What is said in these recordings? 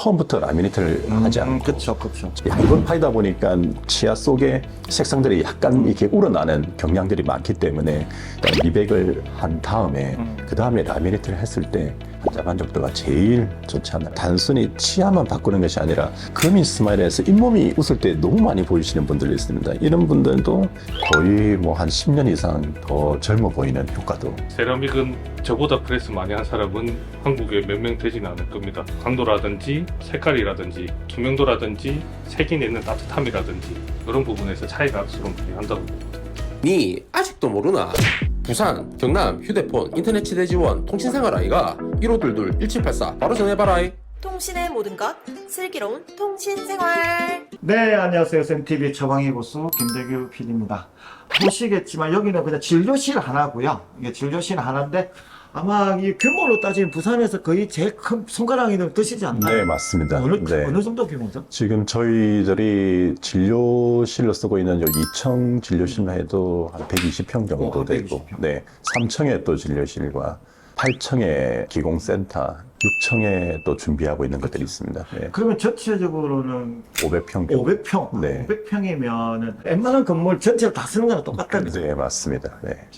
처음부터 라미네이트를 하지 않고. 그렇죠, 그렇죠. 얇은 파이다 보니까 치아 속에 색상들이 약간 이렇게 우러나는 경향들이 많기 때문에 미백을 한 다음에 그 다음에 라미네이트를 했을 때 환자 만족도가 제일 좋지 않나. 단순히 치아만 바꾸는 것이 아니라 금인 스마일에서 잇몸이 웃을 때 너무 많이 보이시는 분들이 있습니다. 이런 분들도 거의 뭐 한 10년 이상 더 젊어 보이는 효과도 세라믹은 저보다 프레스 많이 한 사람은 한국에 몇 명 되지는 않을 겁니다. 강도라든지 색깔이라든지 투명도라든지 색이 내는 따뜻함이라든지 그런 부분에서 차이가 수록 많이 한다고 봅니다. 니 아직도 모르나? 부산, 경남, 휴대폰, 인터넷 치대 지원, 통신생활 아이가 1522 1784 바로 전해봐라 이. 통신의 모든 것 슬기로운 통신생활 네, 안녕하세요. 쌤TV 처방의 고수 김대규 PD입니다. 보시겠지만 여기는 그냥 진료실 하나고요. 이게 진료실 하나인데 아마 이 규모로 따지면 부산에서 거의 제일 큰 손가락이 드시지 않나요? 네 맞습니다. 어느, 네. 어느 정도 규모죠? 지금 저희들이 진료실로 쓰고 있는 요 2층 진료실만 해도 한 120평 정도 어, 되고, 120평. 네, 3층에 또 진료실과 8층에 기공센터, 6층에 또 준비하고 있는 것들이 있습니다. 네, 그러면 전체적으로는 500평 정도. 500평. 네. 500평이면은 웬만한 건물 전체를 다 쓰는 거랑 똑같다는 거죠. 네, 맞습니다. 네,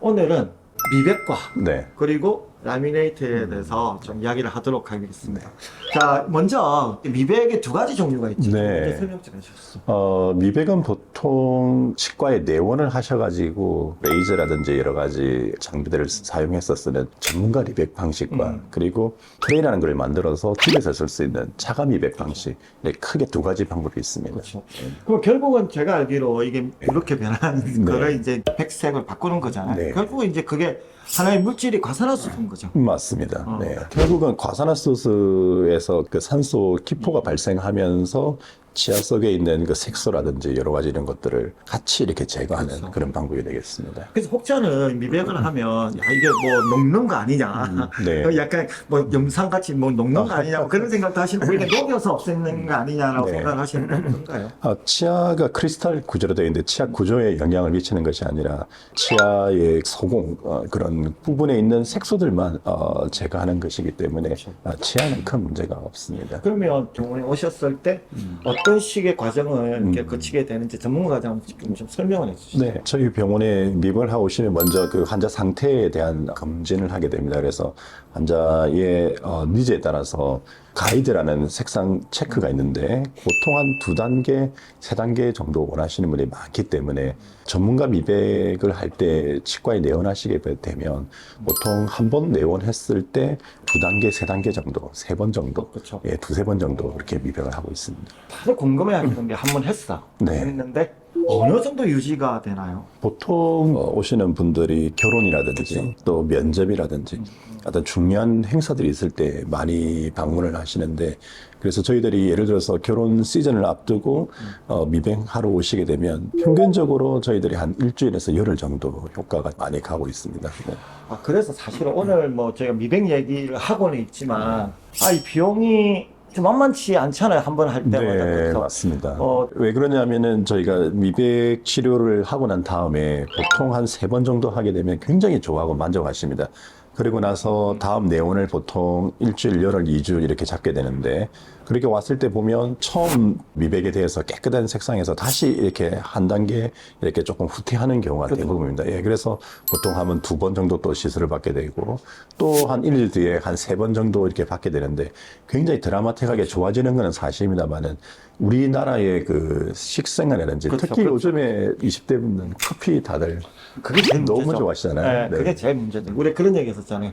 오늘은 미백과 네. 그리고 라미네이트에 대해서 좀 이야기를 하도록 하겠습니다. 자, 먼저 미백의 두 가지 종류가 있죠. 네. 먼저 설명 좀 해주셨어. 어, 미백은 보통 치과에 내원을 하셔가지고 레이저라든지 여러 가지 장비들을 사용해서 쓰는 전문가 미백 방식과 음. 그리고 트레이라는 걸 만들어서 집에서 쓸 수 있는 차가 미백 방식 네, 크게 두 가지 방법이 있습니다. 그렇죠. 그럼 결국은 제가 알기로 이게 이렇게 변한 네. 거를 이제 백색을 바꾸는 거잖아요. 네. 결국은 이제 그게 하나의 물질이 과산화수소인 거죠. 맞습니다. 어. 네. 결국은 과산화수소에서 그 산소 기포가 발생하면서 치아 속에 있는 그 색소라든지 여러 가지 이런 것들을 같이 이렇게 제거하는 그렇죠. 그런 방법이 되겠습니다. 그래서 혹자는 미백을 하면 야, 이게 뭐 녹는 거 아니냐. 네. 약간 뭐 영상같이 뭐 녹는 거 아니냐. 뭐 그런 생각도 하시는 우리가 녹여서 없애는 거 아니냐라고 네. 생각을 하시는 건가요? 아, 치아가 크리스탈 구조로 되어 있는데 치아 구조에 영향을 미치는 것이 아니라 치아의 소공 어, 그런 부분에 있는 색소들만 어, 제거하는 것이기 때문에 아, 치아는 큰 문제가 없습니다. 그러면 병원에 오셨을 때 어떤 식의 과정을 이렇게 음. 거치게 되는지 전문가 좀, 좀 설명을 해주시죠. 네, 저희 병원에 미봉을 하고 오시면 먼저 그 환자 상태에 대한 검진을 하게 됩니다. 그래서 환자의 어, 니즈에 따라서 가이드라는 색상 체크가 있는데 보통 한 두 단계, 세 단계 정도 원하시는 분이 많기 때문에 전문가 미백을 할 때 치과에 내원하시게 되면 보통 한 번 내원했을 때 두 단계, 세 단계 정도, 세 번 정도, 그렇죠. 예, 두세 번 정도 그렇게 미백을 하고 있습니다. 다들 궁금해하는 게 한 번 했어. 네. 했는데 어느 정도 유지가 되나요? 보통 어, 오시는 분들이 결혼이라든지 또 면접이라든지 어떤 중요한 행사들이 있을 때 많이 방문을 하시는데 그래서 저희들이 예를 들어서 결혼 시즌을 앞두고 어, 미백하러 오시게 되면 평균적으로 저희들이 한 일주일에서 열흘 정도 효과가 많이 가고 있습니다. 네. 아 그래서 사실은 오늘 뭐 제가 미백 얘기를 하고는 있지만 아 이 비용이 좀 만만치 않잖아요 한 번 할 때마다 네, 그래서 맞습니다. 어, 왜 그러냐면은 저희가 미백 치료를 하고 난 다음에 보통 한 세 번 정도 하게 되면 굉장히 좋아하고 만족하십니다. 그리고 나서 다음 내원을 보통 일주일, 열흘, 이주 이렇게 잡게 되는데 그렇게 왔을 때 보면 처음 미백에 대해서 깨끗한 색상에서 다시 이렇게 한 단계 이렇게 조금 후퇴하는 경우가 그렇죠. 대부분입니다. 예, 그래서 보통 하면 두 번 정도 또 시술을 받게 되고 또 한 일 일 뒤에 한 세 번 정도 이렇게 받게 되는데 굉장히 드라마틱하게 좋아지는 것은 사실입니다만은 우리나라의 그 식생활이라든지 그렇죠, 특히 그렇죠. 요즘에 20대 분들은 커피 다들 그게 너무 문제죠. 좋아하시잖아요. 네, 그게 제일 문제죠. 우리 그런 얘기 했 었잖아요.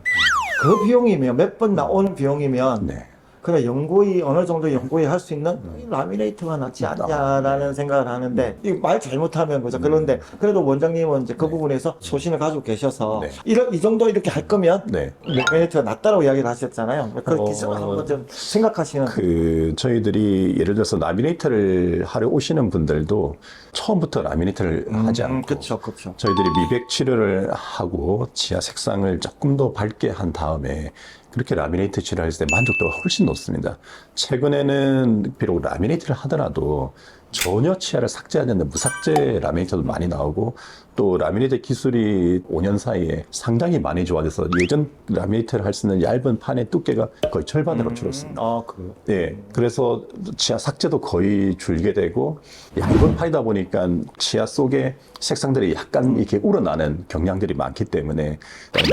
그 비용이면 몇 번 나오는 비용이면 네. 그래 연구이 어느 정도 연구이 할 수 있는 이 라미네이트가 낫지 않냐라는 생각을 하는데 이 말 잘못하면 그죠. 그런데 그래도 원장님은 이제 그 부분에서 소신을 가지고 계셔서 네. 이런 이 정도 이렇게 할 거면 네. 라미네이트가 낫다라고 이야기를 하셨잖아요. 그 어, 기준을 한번 좀 생각하시는 그 저희들이 예를 들어서 라미네이터를 하러 오시는 분들도 처음부터 라미네이터를 하지 않고 그렇죠, 그렇죠. 저희들이 미백 치료를 하고 지하 색상을 조금 더 밝게 한 다음에 그렇게 라미네이트 했을 때 만족도가 훨씬 높습니다. 최근에는 비록 라미네이트를 하더라도 전혀 치아를 삭제하지 않는 무삭제 라미네이터도 많이 나오고 또 라미네이터 기술이 5년 사이에 상당히 많이 좋아져서 예전 라미네이터를 할 수 있는 얇은 판의 두께가 거의 절반으로 줄었습니다. 아, 그래요? 네, 그래서 치아 삭제도 거의 줄게 되고 얇은 판이다 보니까 치아 속에 색상들이 약간 이렇게 우러나는 경향들이 많기 때문에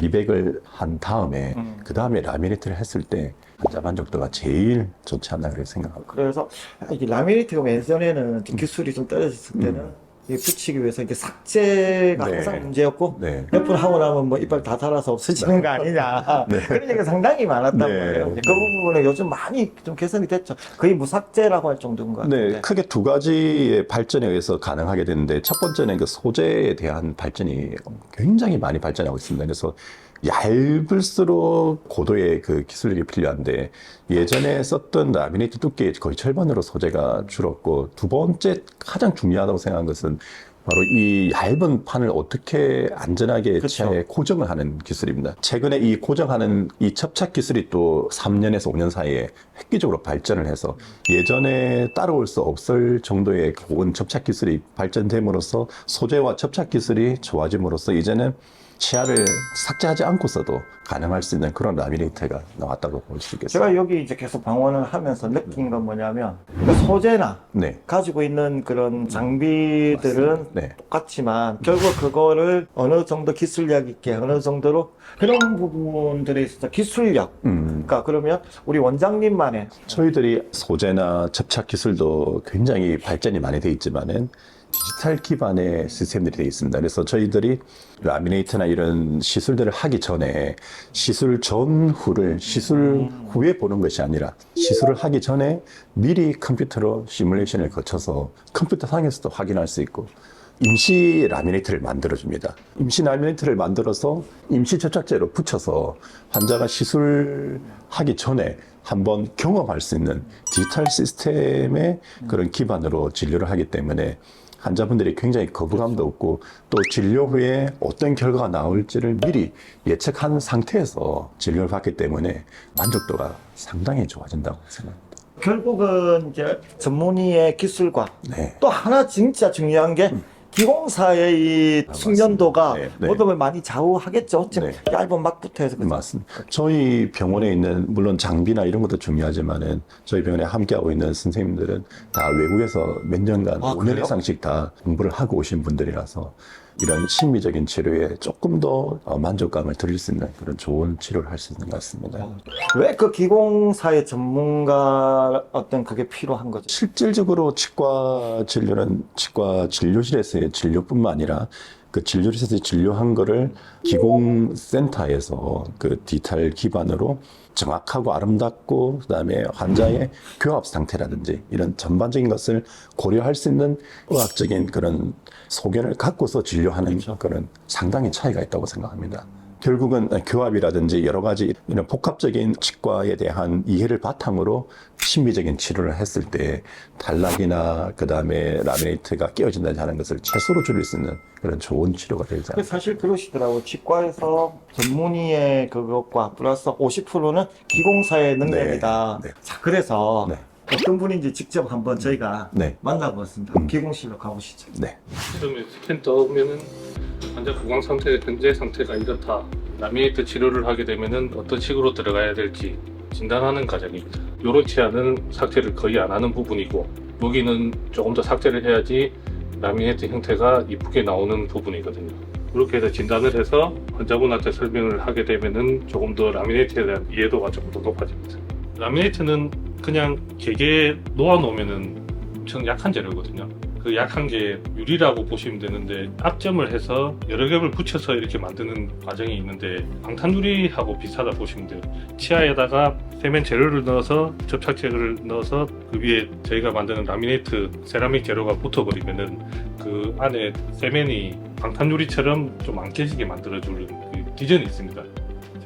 미백을 한 다음에 음. 그 다음에 라미네이트를 했을 때 환자 만족도가 제일 좋지 않나 그렇게 생각하고 그래서 이게 라미네이트가 예전에는 음. 좀 기술이 좀 떨어졌을 때는 이게 붙이기 위해서 이게 삭제가 네. 항상 문제였고 네. 몇분 하고 나면 뭐 이빨 다 닳아서 없어지는 거 아니냐 그런 얘기가 상당히 많았단 네. 말이에요. 그 부분은 요즘 많이 좀 개선이 됐죠. 거의 무삭제라고 할 정도인 것 같은데. 네, 크게 두 가지의 발전에 의해서 가능하게 되는데 첫 번째는 그 소재에 대한 발전이 굉장히 많이 발전하고 있습니다. 그래서 얇을수록 고도의 그 기술력이 필요한데 예전에 썼던 라미네이트 두께의 거의 절반으로 소재가 줄었고 두 번째 가장 중요하다고 생각한 것은 바로 이 얇은 판을 어떻게 안전하게 그쵸. 치아에 고정을 하는 기술입니다. 최근에 이 고정하는 이 접착 기술이 또 3년에서 5년 사이에 획기적으로 발전을 해서 예전에 따라올 수 없을 정도의 고온 접착 기술이 발전됨으로써 소재와 접착 기술이 좋아짐으로써 이제는 치아를 삭제하지 않고서도 가능할 수 있는 그런 라미네이트가 나왔다고 볼 수 있겠습니다. 제가 여기 이제 계속 방문을 하면서 느낀 건 뭐냐면 그러니까 소재나 네. 가지고 있는 그런 장비들은 네. 똑같지만 결국 그거를 어느 정도 기술력 있게 어느 정도로 그런 부분들에 있어서 기술력 음, 그러니까 그러면 우리 원장님만의 저희들이 소재나 접착 기술도 굉장히 발전이 많이 돼 있지만은 디지털 기반의 시스템들이 돼 있습니다. 그래서 저희들이 라미네이트나 이런 시술들을 하기 전에 시술 전후를 시술 후에 보는 것이 아니라 시술을 하기 전에 미리 컴퓨터로 시뮬레이션을 거쳐서 컴퓨터 상에서도 확인할 수 있고 임시 라미네이트를 만들어줍니다. 임시 라미네이트를 만들어서 임시 접착제로 붙여서 환자가 시술하기 전에 한번 경험할 수 있는 디지털 시스템의 그런 기반으로 진료를 하기 때문에 환자분들이 굉장히 거부감도 없고 또 진료 후에 어떤 결과가 나올지를 미리 예측한 상태에서 진료를 받기 때문에 만족도가 상당히 좋아진다고 생각합니다. 결국은 이제 전문의의 기술과 네. 또 하나 진짜 중요한 게 기공사의 이 아, 숙련도가. 네, 네. 걸 많이 좌우하겠죠. 지금 네. 얇은 막부터 해서 그죠? 맞습니다. 저희 병원에 있는 물론 장비나 이런 것도 중요하지만은 저희 병원에 함께하고 있는 선생님들은 다 외국에서 몇 년간 아, 5년 그래요? 이상씩 다 공부를 하고 오신 분들이라서 이런 심미적인 치료에 조금 더 어, 만족감을 드릴 수 있는 그런 좋은 치료를 할 수 있는 것 같습니다. 왜 그 기공사의 전문가 어떤 그게 필요한 거죠? 실질적으로 치과 진료는 치과 진료실에서의 진료뿐만 아니라 그 진료실에서 진료한 거를 기공센터에서 그 디지털 기반으로 정확하고 아름답고 그다음에 환자의 교합 상태라든지 이런 전반적인 것을 고려할 수 있는 의학적인 그런 소견을 갖고서 진료하는 그런 상당히 차이가 있다고 생각합니다. 결국은 교합이라든지 여러 가지 이런 복합적인 치과에 대한 이해를 바탕으로 심미적인 치료를 했을 때 탈락이나 그 다음에 라미네이트가 깨어진다지 하는 것을 최소로 줄일 수 있는 그런 좋은 치료가 되지 않습니까? 사실 그러시더라고요. 치과에서 전문의의 그것과 플러스 50%는 기공사의 능력이다. 네. 자, 그래서 네. 어떤 분인지 직접 한번 저희가 네. 만나보겠습니다. 음. 기공실로 가보시죠. 네. 처음에 스캔 떠오면은 환자 구강 상태가 현재 상태가 이렇다. 라미네이트 치료를 하게 되면은 어떤 식으로 들어가야 될지 진단하는 과정입니다. 요런 치아는 삭제를 거의 안 하는 부분이고 여기는 조금 더 삭제를 해야지 라미네이트 형태가 이쁘게 나오는 부분이거든요. 이렇게 해서 진단을 해서 환자분한테 설명을 하게 되면은 조금 더 라미네이트에 대한 이해도가 조금 더 높아집니다. 라미네이트는 그냥 개개에 놓아놓으면은 엄청 약한 재료거든요. 그 약한 게 유리라고 보시면 되는데 압점을 해서 여러 겹을 붙여서 이렇게 만드는 과정이 있는데 방탄 유리하고 비슷하다 보시면 돼요. 치아에다가 세면 재료를 넣어서 접착제를 넣어서 그 위에 저희가 만드는 라미네이트 세라믹 재료가 붙어버리면은 그 안에 세면이 방탄 유리처럼 좀 안 깨지게 만들어주는 그 기전이 있습니다.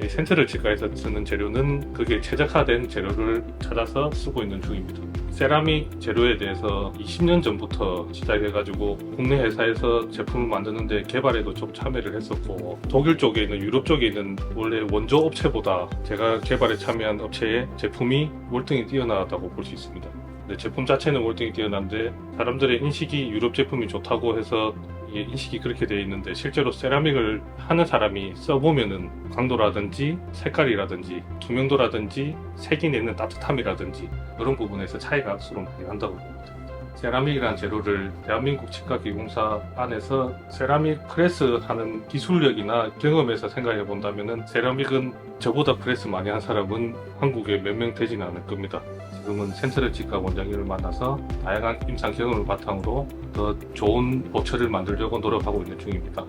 센트럴 치과에서 쓰는 재료는 그게 최적화된 재료를 찾아서 쓰고 있는 중입니다. 세라믹 재료에 대해서 20년 전부터 시작해가지고 국내 회사에서 제품을 만드는데 개발에도 좀 참여를 했었고 독일 쪽에 있는 유럽 쪽에 있는 원래 원조 업체보다 제가 개발에 참여한 업체의 제품이 월등히 뛰어나다고 볼 수 있습니다. 제품 자체는 월등히 뛰어난데 사람들의 인식이 유럽 제품이 좋다고 해서 인식이 그렇게 되어 있는데 실제로 세라믹을 하는 사람이 써보면은 강도라든지 색깔이라든지 투명도라든지 색이 내는 따뜻함이라든지 그런 부분에서 차이가 서로 많이 난다고 봅니다. 세라믹이라는 재료를 대한민국 치과기공사 안에서 세라믹 프레스 하는 기술력이나 경험에서 생각해 본다면은 세라믹은 저보다 프레스 많이 한 사람은 한국에 몇 명 되지는 않을 겁니다. 지금은 센트럴 치과 원장님을 만나서 다양한 임상 경험을 바탕으로 더 좋은 보철을 만들려고 노력하고 있는 중입니다.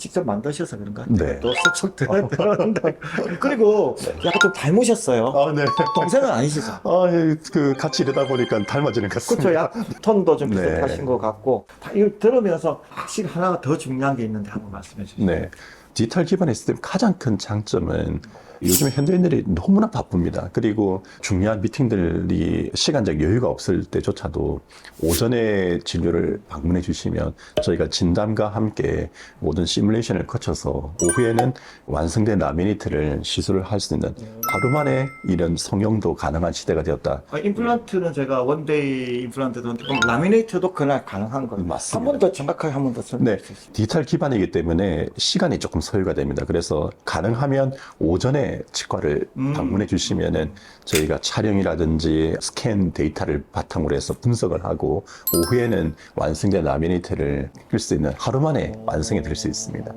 직접 만드셔서 그런가? 네. 또 쏙쏙 들어- 들었는데 그리고 약간 좀 닮으셨어요. 아, 네. 동생은 아니시죠? 아, 예, 그 같이 이러다 보니까 닮아지는 것 같습니다. 그렇죠. 약 톤도 좀 네. 비슷하신 것 같고 다 이걸 들으면서 확실히 하나가 더 중요한 게 있는데 한번 말씀해 주시죠. 네. 디지털 기반의 시스템 가장 큰 장점은 요즘 현대인들이 너무나 바쁩니다. 그리고 중요한 미팅들이 시간적 여유가 없을 때조차도 오전에 진료를 방문해 주시면 저희가 진단과 함께 모든 시뮬레이션을 거쳐서 오후에는 완성된 라미네이트를 시술을 할 수 있는 하루 만에 이런 성형도 가능한 시대가 되었다. 아, 임플란트는 제가 원데이 임플란트도 그럼 라미네이트도 그날 가능한 거예요. 맞습니다. 한 번 더 정확하게 한 번 더 설명해 네, 주시죠. 디지털 기반이기 때문에 시간이 조금 소요가 됩니다. 그래서 가능하면 오전에 치과를 음. 방문해 주시면은 저희가 촬영이라든지 스캔 데이터를 바탕으로 해서 분석을 하고 오후에는 완성된 라미네이트를 낄 수 있는 하루 만에 완성이 될 수 있습니다.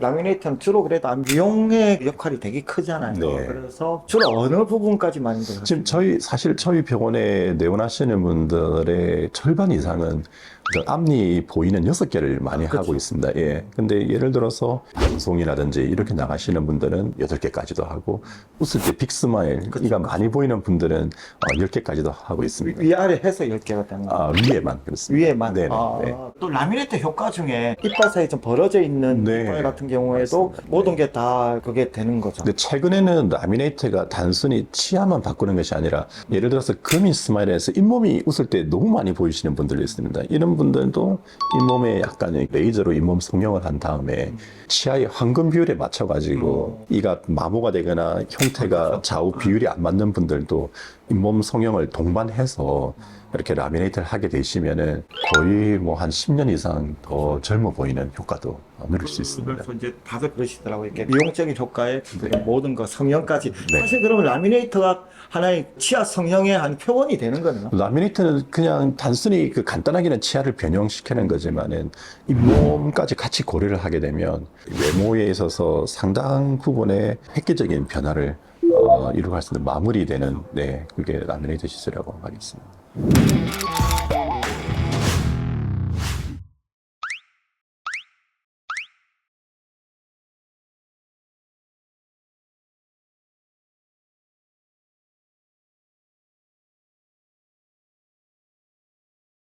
라미네이트는 주로 그래도 미용의 역할이 되게 크잖아요. 네. 그래서 주로 어느 부분까지 많이 들어요? 지금 저희 사실 저희 병원에 내원하시는 분들의 절반 이상은 저 앞니 보이는 여섯 개를 많이 그렇죠. 하고 있습니다. 예. 근데 예를 들어서 방송이라든지 이렇게 나가시는 분들은 여덟 개까지도 하고 웃을 때 빅스마일 그렇죠. 이가 많이 보이는 분들은 어, 열 개까지도 하고 있습니다. 위아래 해서 10개가 되는 거예요. 아, 위에만 그렇습니다. 위에만. 네네. 아, 네. 또 라미네이트 효과 중에 이빨 사이 좀 벌어져 있는 네. 이빨 같은 경우에도 맞습니다. 모든 게 다 그게 되는 거죠. 근데 최근에는 라미네이트가 단순히 치아만 바꾸는 것이 아니라 예를 들어서 금인 스마일에서 잇몸이 웃을 때 너무 많이 보이시는 분들이 있습니다. 이런 분들도 잇몸에 약간 레이저로 잇몸 성형을 한 다음에 치아의 황금 비율에 맞춰가지고 이가 마모가 되거나 형태가 좌우 비율이 안 맞는 분들도 잇몸 성형을 동반해서 이렇게 라미네이트를 하게 되시면은 거의 뭐 한 10년 이상 더 젊어 보이는 효과도 누릴 수 있습니다. 그래서 이제 다들 그러시더라고요. 이렇게 미용적인 효과에 그 모든 거 성형까지. 네. 사실 그러면 라미네이트가 하나의 치아 성형의 한 표본이 되는 거네요. 라미네이트는 그냥 단순히 그 간단하게는 치아를 변형시키는 거지만은 잇몸까지 같이 고려를 하게 되면 외모에 있어서 상당 부분의 획기적인 변화를 어, 이루어갈 수 있는 마무리되는 네 그게 라미네이트 시술이라고 하겠습니다.